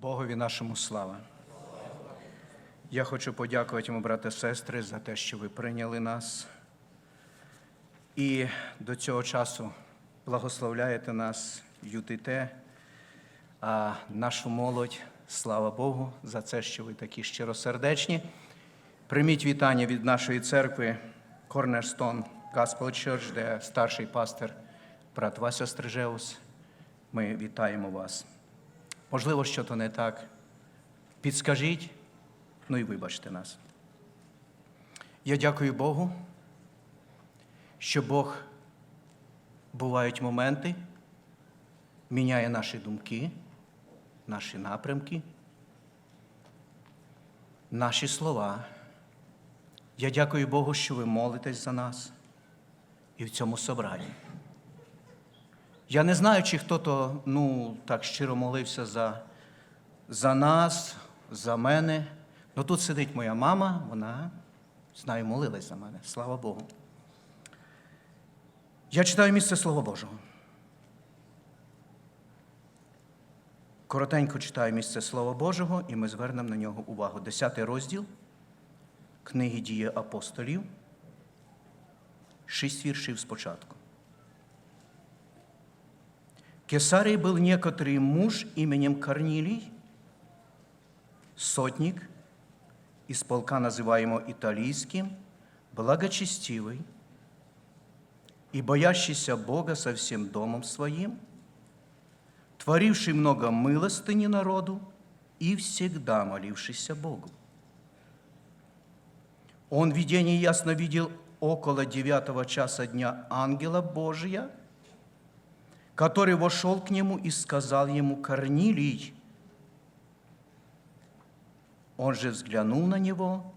Богові нашому слава. Я хочу подякувати вам, і сестри, за те, що ви прийняли нас. І до цього часу благословляєте нас, ютите, а нашу молодь, слава Богу, за це, що ви такі щиросердечні. Прийміть вітання від нашої церкви Cornerstone Gospel Church, де старший пастир брат Вася Стрижеус. Ми вітаємо вас. Можливо, що то не так. Підскажіть, ну і вибачте нас. Я дякую Богу, що Бог бувають моменти, міняє наші думки, наші напрямки, наші слова. Я дякую Богу, що ви молитесь за нас і в цьому собранні. Я не знаю, чи хто-то ну, так щиро молився за, за нас, за мене. Ну тут сидить моя мама, вона, знаю, молилась за мене. Слава Богу. Я читаю місце Слова Божого. Коротенько читаю місце Слова Божого, і ми звернемо на нього увагу. Десятий розділ книги дії апостолів, шість віршів спочатку. Кесарии был некоторый муж именем Корнилий, сотник, из полка, называемого Италийским, благочестивый и боящийся Бога со всем домом своим, творивший много милостыни народу и всегда молившийся Богу. Он в видении ясно видел около девятого часа дня ангела Божия – который вошел к нему и сказал ему, Корнилий. Он же взглянул на него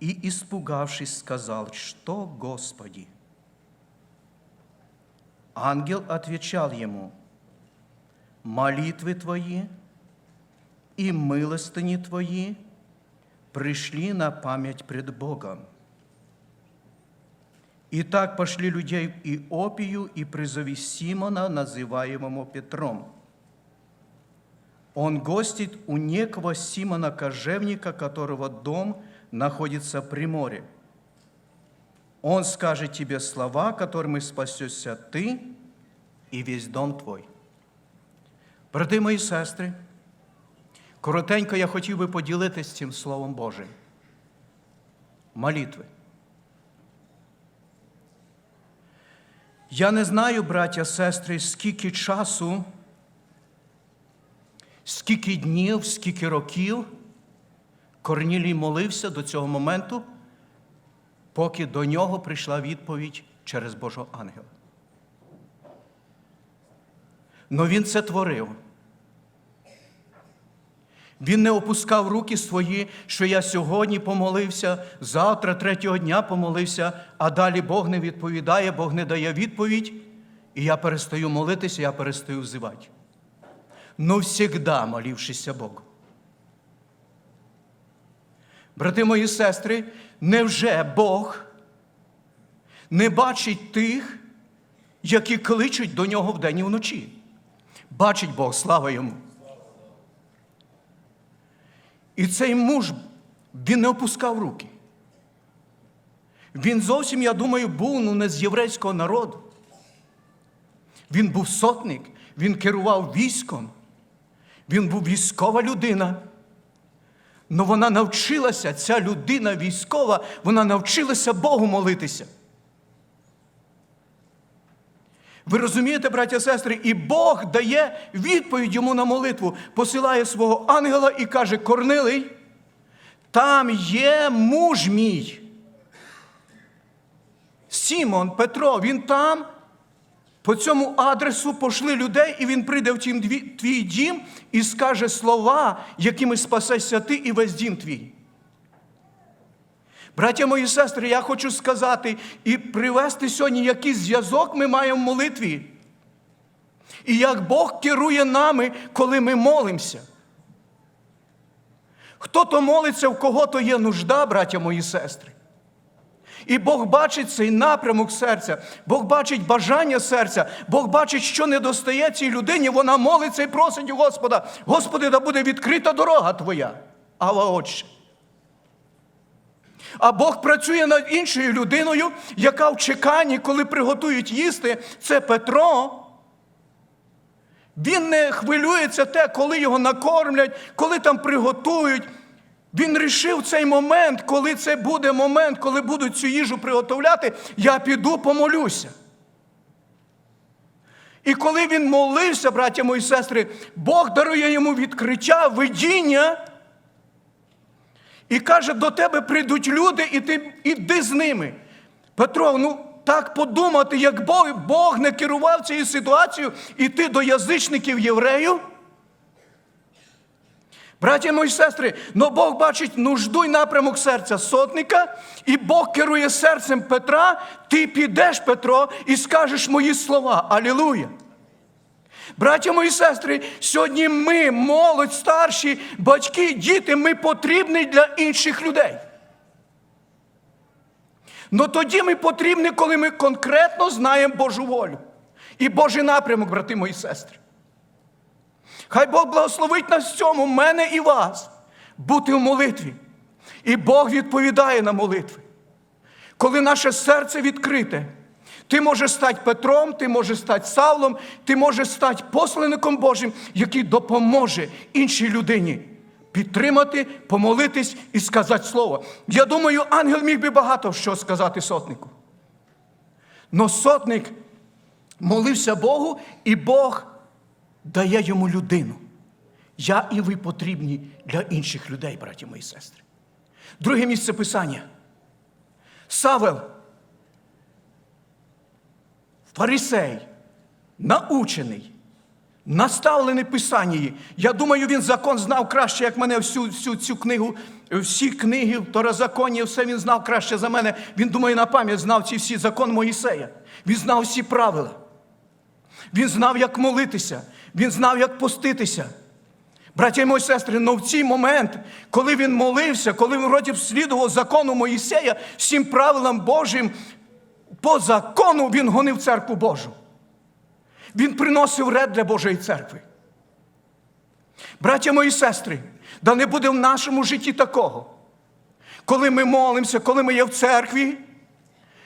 и, испугавшись, сказал, что, Господи? Ангел отвечал ему, молитвы твои и милостыни твои пришли на память пред Богом. И так пошли людей в Иопию и призови Симона, называемого Петром. Он гостит у некого Симона Кожевника, которого дом находится при море. Он скажет тебе слова, которыми спасешься ты і весь дом твой. Брати мої сестри, коротенько я хотів би поділитися цим Словом Божим. Молитви. Я не знаю, браття, сестри, скільки часу, скільки днів, скільки років Корнілій молився до цього моменту, поки до нього прийшла відповідь через Божого ангела. Но він це творив. Він не опускав руки свої, що я сьогодні помолився, завтра, третього дня помолився, а далі Бог не відповідає, Бог не дає відповідь, і я перестаю молитися, я перестаю взивати. Но всегда молившися Богу. Брати мої сестри, невже Бог не бачить тих, які кличуть до нього вдень і вночі? Бачить Бог, слава йому. І цей муж, він не опускав руки. Він зовсім, я думаю, був ну, не з єврейського народу. Він був сотник, він керував військом, він був військова людина. Но вона навчилася, ця людина військова, вона навчилася Богу молитися. Ви розумієте, браття і сестри, і Бог дає відповідь йому на молитву, посилає свого ангела і каже: Корнилий, там є муж мій. Сімон Петро, він там. По цьому адресу пошли людей, і він прийде в твій дім і скаже слова, якими спасешся ти і весь дім твій. Браття мої сестри, я хочу сказати і привести сьогодні, який зв'язок ми маємо в молитві. І як Бог керує нами, коли ми молимося. Хто то молиться, в кого то є нужда, браття мої сестри. І Бог бачить цей напрямок серця, Бог бачить бажання серця, Бог бачить, що не достає цій людині. Вона молиться і просить у Господа: Господи, да буде відкрита дорога Твоя. Ава Отче. А Бог працює над іншою людиною, яка в чеканні, коли приготують їсти, це Петро. Він не хвилюється те, коли його накормлять, коли там приготують. Він рішив цей момент, коли це буде момент, коли будуть цю їжу приготовляти, я піду помолюся. І коли він молився, браття мої сестри, Бог дарує йому відкриття, видіння. І каже, до тебе прийдуть люди, і ти іди з ними. Петро, ну так подумати, як Бог, не керував цією ситуацією, іти до язичників євреїв. Браття мої сестри, но Бог бачить нужду й напрямок серця сотника, і Бог керує серцем Петра. Ти підеш, Петро, і скажеш мої слова. Алілуя! Браття мої сестри, сьогодні ми, молодь, старші, батьки, діти, ми потрібні для інших людей. Но тоді ми потрібні, коли ми конкретно знаємо Божу волю і Божий напрямок, брати мої сестри. Хай Бог благословить нас в цьому, мене і вас, бути в молитві. І Бог відповідає на молитви. Коли наше серце відкрите, ти можеш стати Петром, ти можеш стати Савлом, ти можеш стати посланником Божим, який допоможе іншій людині підтримати, помолитись і сказати слово. Я думаю, ангел міг би багато що сказати сотнику. Но сотник молився Богу, і Бог дає йому людину. Я і ви потрібні для інших людей, браті мої сестри. Друге місце писання. Савел, фарисей, научений, наставлений Писанні. Я думаю, він закон знав краще, як мене всю, всю цю книгу, всі книги, второзаконня, все він знав краще за мене. Він, думаю, на пам'ять знав ці всі закон Моїсея. Він знав всі правила. Він знав, як молитися, він знав, як поститися. Браття і мої сестри, но в цей момент, коли він молився, коли він вроді слідував закону Моїсея, всім правилам Божим, по закону він гонив церкву Божу. Він приносив ред для Божої церкви. Браття мої сестри, да не буде в нашому житті такого, коли ми молимося, коли ми є в церкві,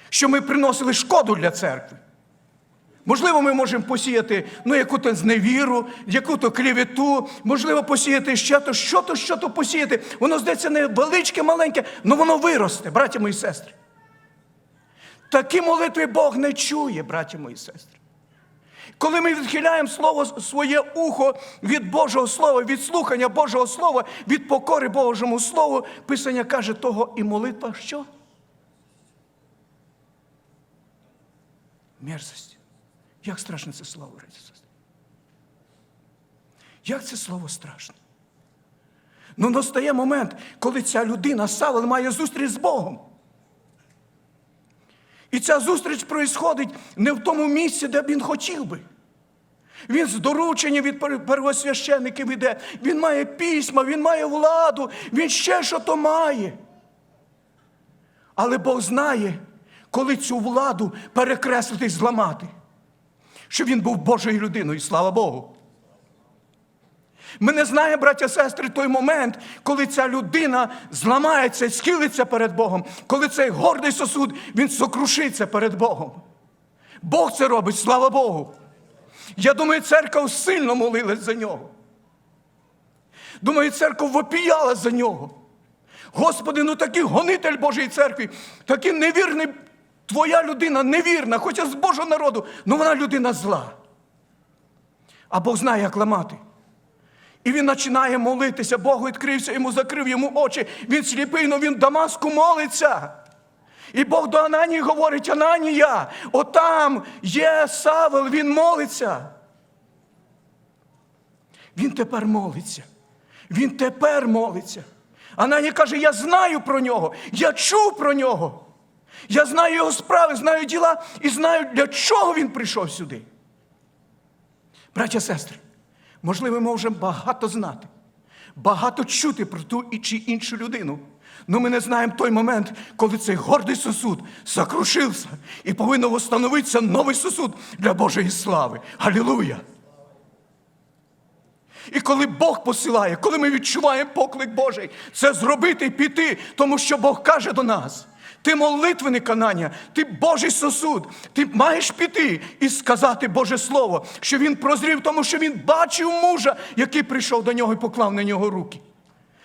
що ми приносили шкоду для церкви. Можливо, ми можемо посіяти ну, яку-то зневіру, яку-то клівету, можливо, посіяти ще то, що то, що то посіяти. Воно здається невеличке, маленьке, але воно виросте, браті мої сестри. Такі молитви Бог не чує, браті мої сестри. Коли ми відхиляємо слово, своє ухо від Божого Слова, від слухання Божого Слова, від покори Божому Слову, Писання каже, того і молитва що? Мерзость. Як страшне це слово, браті сестри? Як це слово страшне? Ну, настає момент, коли ця людина, Савел, має зустріч з Богом. І ця зустріч проїсходить не в тому місці, де він хотів би. Він з доручення від первосвященників іде, він має письма, він має владу, він ще що то має. Але Бог знає, коли цю владу перекреслити і зламати, щоб він був Божою людиною, слава Богу. Ми не знаємо, браття сестри, той момент, коли ця людина зламається, схилиться перед Богом, коли цей гордий сосуд, він сокрушиться перед Богом. Бог це робить, слава Богу. Я думаю, церква сильно молилась за нього. Думаю, церква вопіяла за нього. Господи, ну такий гонитель Божої церкви, такий невірний, твоя людина невірна, хоча з Божого народу, але вона людина зла. А Бог знає, як ламати. І він починає молитися, Бог відкрився, йому закрив йому очі. Він сліпий, але він в Дамаску молиться. І Бог до Ананії говорить, Ананія, отам є Савел, він молиться. Він тепер молиться. Він тепер молиться. Ананія каже, я знаю про нього, я чув про нього. Я знаю його справи, знаю діла і знаю, для чого він прийшов сюди. Браття, сестри, можливо, ми можемо багато знати, багато чути про ту і чи іншу людину. Но ми не знаємо той момент, коли цей гордий сосуд закрушився і повинен встановитися новий сосуд для Божої слави. Алілуя! І коли Бог посилає, коли ми відчуваємо поклик Божий, це зробити і піти, тому що Бог каже до нас. Ти молитвений канання, ти Божий сосуд, ти маєш піти і сказати Боже Слово, що він прозрів, тому що він бачив мужа, який прийшов до нього і поклав на нього руки.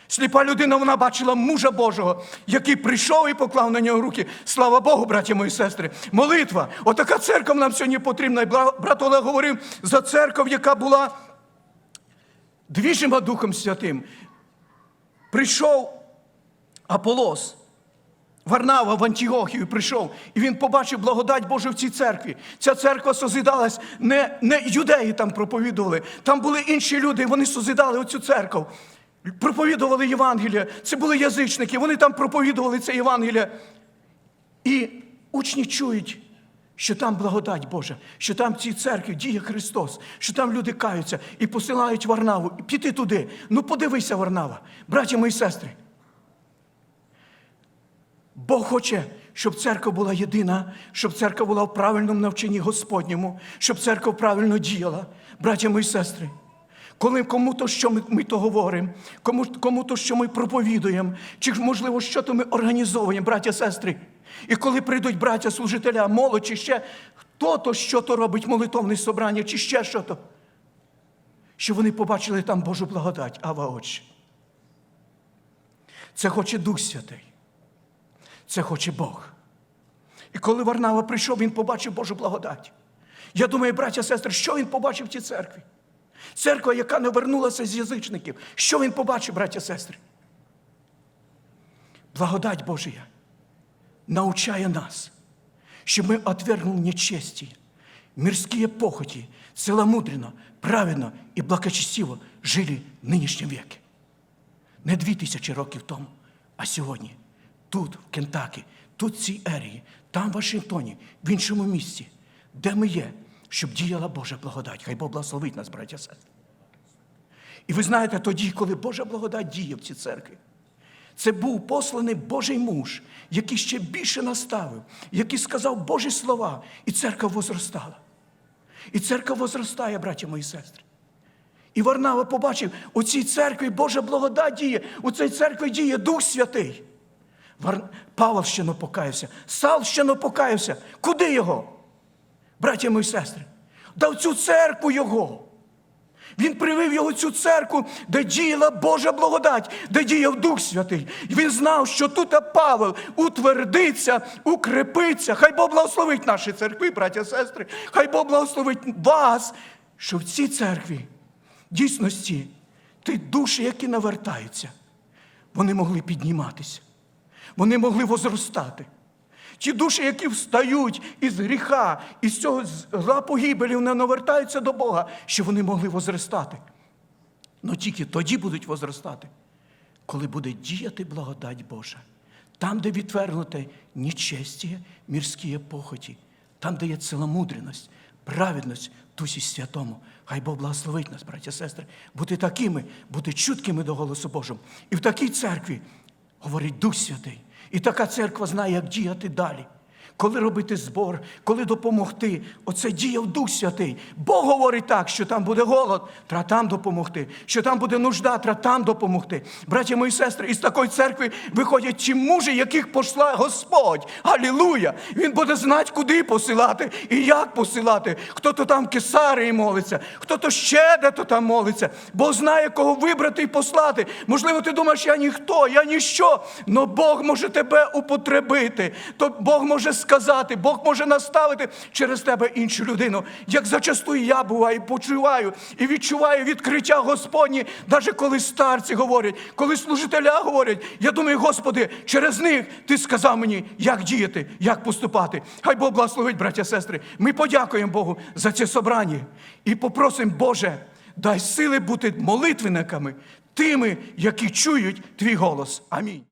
Сліпа людина, вона бачила мужа Божого, який прийшов і поклав на нього руки. Слава Богу, браті мої сестри. Молитва. Отака церква нам сьогодні потрібна. І брат Олег говорив за церкву, яка була двіжима Духом Святим. Прийшов Аполос, Варнава в Антіохію прийшов, і він побачив благодать Божу в цій церкві. Ця церква созидалась, не, не юдеї там проповідували, там були інші люди, і вони созидали оцю церкву. Проповідували Євангелія. Це були язичники, вони там проповідували це Євангелія. І учні чують, що там благодать Божа, що там в цій церкві діє Христос, що там люди каються і посилають Варнаву, і піти туди. Ну подивися, Варнава, браті мої сестри. Бог хоче, щоб церква була єдина, щоб церква була в правильному навчанні Господньому, щоб церква правильно діяла, браття мої сестри. Коли кому-то, що ми, ми то говоримо, кому, кому-то, що ми проповідуємо, чи можливо, що то ми організовуємо, браття сестри. І коли прийдуть браття служителя, молодь, чи ще хто-то, що то робить молитовне собрання, чи ще що то, щоб вони побачили там Божу благодать, Ава Отче. Це хоче Дух Святий. Це хоче Бог. І коли Варнава прийшов, він побачив Божу благодать. Я думаю, браття, сестри, що він побачив в цій церкві? Церква, яка не вернулася з язичників. Що він побачив, браття, сестри? Благодать Божия научає нас, щоб ми отвергнули нечестие, мирские похоти, целомудренно, праведно і благочестиво жили в нинішньому веке. Не дві тисячі років тому, а сьогодні. Тут, в Кентакі, тут, в цій ерії, там, в Вашингтоні, в іншому місці, де ми є, щоб діяла Божа благодать. Хай Бог благословить нас, браття сестри. І ви знаєте, тоді, коли Божа благодать діє в цій церкві, це був посланий Божий муж, який ще більше наставив, який сказав Божі слова, і церква возростала. І церква возростає, браття мої сестри. І Варнава побачив, у цій церкві Божа благодать діє, у цій церкві діє Дух Святий. Павел ще не покаявся, Сал ще не покаявся. Куди його? Браття мої сестри, да в цю церкву його. Він привив його в цю церкву, де діяла Божа благодать, де діяв Дух Святий. І він знав, що тут Павел утвердиться, укрепиться. Хай Бог благословить наші церкви, браття, сестри. Хай Бог благословить вас, що в цій церкві дійсності ті душі, які навертаються, вони могли підніматися, вони могли возростати. Ті душі, які встають із гріха, із цього зла погибелі, вони навертаються до Бога, що вони могли возростати. Но тільки тоді будуть возростати, коли буде діяти благодать Божа. Там, де відвергнуте нечестіє, мірські похоті, там, де є ціломудреність, праведність Дусі Святому. Хай Бог благословить нас, браття, сестри, бути такими, бути чуткими до голосу Божого. І в такій церкві говорить Дух Святий. І така церква знає, як діяти далі. Коли робити збор, коли допомогти, оце діяв Дух Святий. Бог говорить так, що там буде голод, треба там допомогти, що там буде нужда, треба там допомогти. Браті мої сестри, із такої церкви виходять ті мужі, яких пошла Господь. Алілуя! Він буде знати, куди посилати і як посилати. Хто-то там в Кесарії молиться, хто-то ще де-то там молиться. Бог знає, кого вибрати і послати. Можливо, ти думаєш, я ніхто, я ніщо. Но Бог може тебе употребити. То Бог може сказати, Бог може наставити через тебе іншу людину. Як зачасту я буваю, почуваю і відчуваю відкриття Господні, навіть коли старці говорять, коли служителя говорять. Я думаю, Господи, через них ти сказав мені, як діяти, як поступати. Хай Бог благословить, браття сестри. Ми подякуємо Богу за це собрання і попросимо, Боже, дай сили бути молитвенниками, тими, які чують твій голос. Амінь.